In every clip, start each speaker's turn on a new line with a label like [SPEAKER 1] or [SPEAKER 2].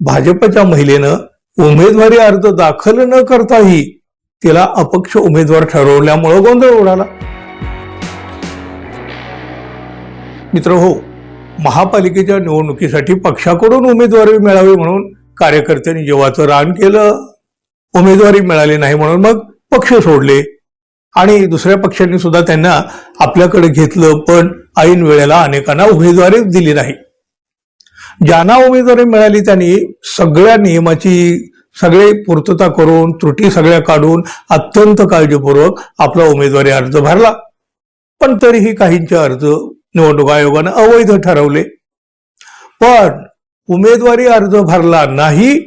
[SPEAKER 1] भाजपच्या महिलेनं उमेदवारी अर्ज दाखल न करताही तिला अपक्ष उमेदवार ठरवल्यामुळं गोंधळ उडाला. मित्र हो महापालिकेच्या निवडणुकीसाठी पक्षाकडून उमेदवारी मिळावी म्हणून कार्यकर्त्यांनी जेव्हाचं रान केलं. उमेदवारी मिळाली नाही म्हणून मग पक्ष सोडले. आणि दुसऱ्या पक्षांनी सुद्धा त्यांना आपल्याकडे घेतलं पण ऐन वेळेला अनेकांना उमेदवारी दिली नाही. ज्यांना उमेदवारी मिळाली त्यांनी सगळ्या नियमाची सगळे पूर्तता करून त्रुटी सगळ्या काढून अत्यंत काळजीपूर्वक आपला उमेदवारी अर्ज भरला. पण तरीही काहींचे अर्ज निवडणूक आयोगानं अवैध ठरवले. पण उमेदवारी अर्ज भरला नाही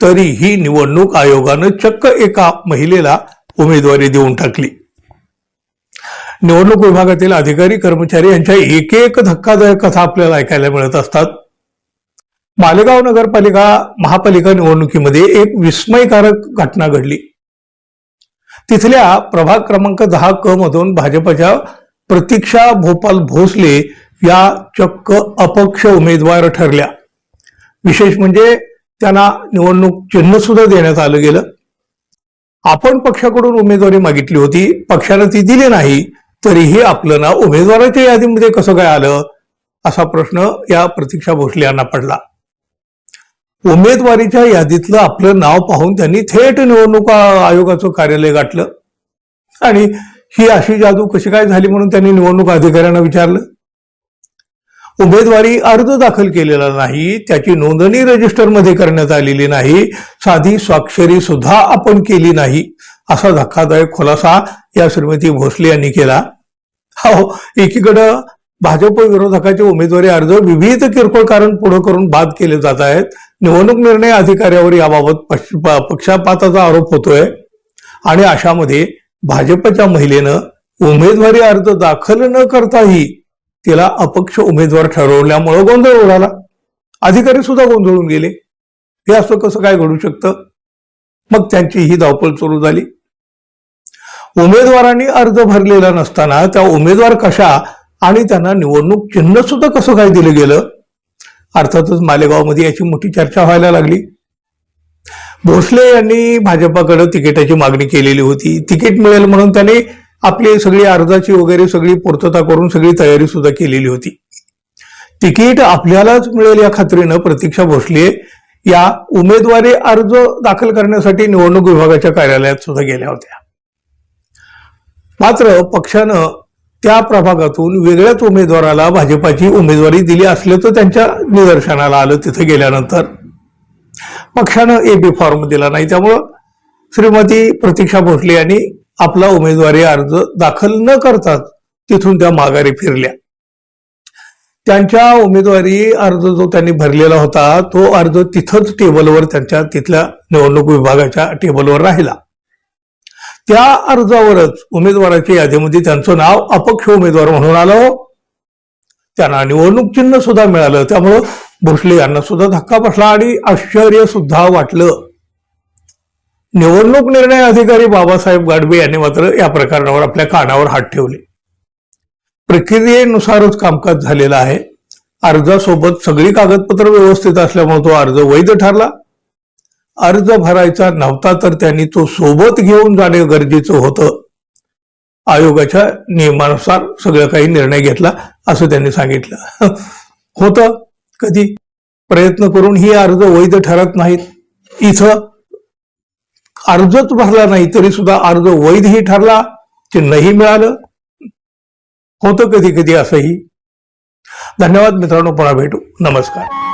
[SPEAKER 1] तरीही निवडणूक आयोगानं चक्क एका महिलेला उमेदवारी देऊन टाकली. निवडणूक विभागातील अधिकारी कर्मचारी यांच्या एक एक धक्कादायक कथा आपल्याला ऐकायला मिळत असतात. मालेगाव नगरपालिका महापालिका निवडणुकीमध्ये एक विस्मयकारक घटना घडली. तिथल्या प्रभाग क्रमांक दहा क मधून भाजपच्या प्रतीक्षा भोपाल भोसले या चक्क अपक्ष उमेदवार ठरल्या. विशेष म्हणजे त्यांना निवडणूक चिन्ह सुद्धा देण्यात आलं गेलं. आपण पक्षाकडून उमेदवारी मागितली होती पक्षानं ती दिली नाही तरीही आपलं नाव उमेदवाराच्या यादीमध्ये कसं काय आलं? असा प्रश्न या प्रतीक्षा भोसले यांना पडला. उमेदवारीच्या यादीतलं आपलं नाव पाहून त्यांनी थेट निवडणूक आयोगाचं कार्यालय गाठलं. आणि ही अशी जादू कशी काय झाली म्हणून त्यांनी निवडणूक अधिकाऱ्यांना विचारलं. उमेदवारी अर्ज दाखल केलेला नाही त्याची नोंदणी रजिस्टरमध्ये करण्यात आलेली नाही साधी स्वाक्षरी सुद्धा आपण केली नाही असा धक्कादायक खुलासा या श्रीमती भोसले यांनी केला. हो एकीकडं भाजप विरोधकाचे उमेदवारी अर्ज विविध किरकोळ कारण पुढे करून बाद केले जात आहेत. निवडणूक निर्णय अधिकाऱ्यावर याबाबत पक्ष- पक्षपाताचा आरोप होतोय. आणि अशामध्ये भाजपच्या महिलेनं उमेदवारी अर्ज दाखल न करताही तिला अपक्ष उमेदवार ठरवल्यामुळं गोंधळ उडाला. अधिकारी सुद्धा गोंधळून गेले. हे असं कसं काय घडू शकतं? मग त्यांची ही धावपळ सुरू झाली. उमेदवारांनी अर्ज भरलेला नसताना त्या उमेदवार कशा आणि त्यांना निवडणूक चिन्ह सुद्धा कसं काय दिलं गेलं? अर्थातच मालेगावमध्ये याची मोठी चर्चा व्हायला लागली. भोसले यांनी भाजपाकडे तिकिटाची मागणी केलेली होती. तिकीट मिळेल म्हणून त्यांनी आपली सगळी अर्जाची वगैरे सगळी पूर्तता करून सगळी तयारी सुद्धा केलेली होती. तिकीट आपल्यालाच मिळेल या खात्रीनं प्रतीक्षा भोसले या उमेदवारी अर्ज दाखल करण्यासाठी निवडणूक विभागाच्या कार्यालयात सुद्धा गेल्या होत्या. मात्र पक्षानं त्या प्रभागातून वेगळ्याच उमेदवाराला भाजपाची उमेदवारी दिली असल्याचं त्यांच्या निदर्शनाला आलं तिथे गेल्यानंतर. पक्षानं ए बी फॉर्म दिला नाही त्यामुळं श्रीमती प्रतीक्षा भोसले यांनी आपला उमेदवारी अर्ज दाखल न करताच तिथून त्या माघारी फिरल्या. त्यांच्या उमेदवारी अर्ज जो त्यांनी भरलेला होता तो अर्ज तिथंच टेबलवर त्यांच्या तिथल्या निवडणूक विभागाच्या टेबलवर राहिला. त्या अर्जावरच उमेदवाराच्या यादीमध्ये त्यांचं नाव अपक्ष उमेदवार म्हणून आलं. त्यांना निवडणूक चिन्ह सुद्धा मिळालं. त्यामुळं भोसले यांना सुद्धा धक्का बसला आणि आश्चर्य सुद्धा वाटलं. निवडणूक निर्णय अधिकारी बाबासाहेब गाडवे यांनी मात्र या प्रकरणावर आपल्या कानावर हात ठेवले. प्रक्रियेनुसारच कामकाज झालेलं आहे. अर्जासोबत सगळी कागदपत्र व्यवस्थित असल्यामुळे तो अर्ज वैध ठरला. अर्ज भरायचा नव्हता तर त्यांनी तो सोबत घेऊन जाणे गरजेचं होतं. आयोगाच्या नियमानुसार सगळं काही निर्णय घेतला असं त्यांनी सांगितलं. होतं. कधी? प्रयत्न करून ही अर्ज वैध ठरत नाहीत. इथं अर्जच भरला नाही तरी सुद्धा अर्ज वैधही ठरला चिन्हही मिळालं. होतं कधी कधी असंही. धन्यवाद मित्रांनो पुन्हा भेटू. नमस्कार.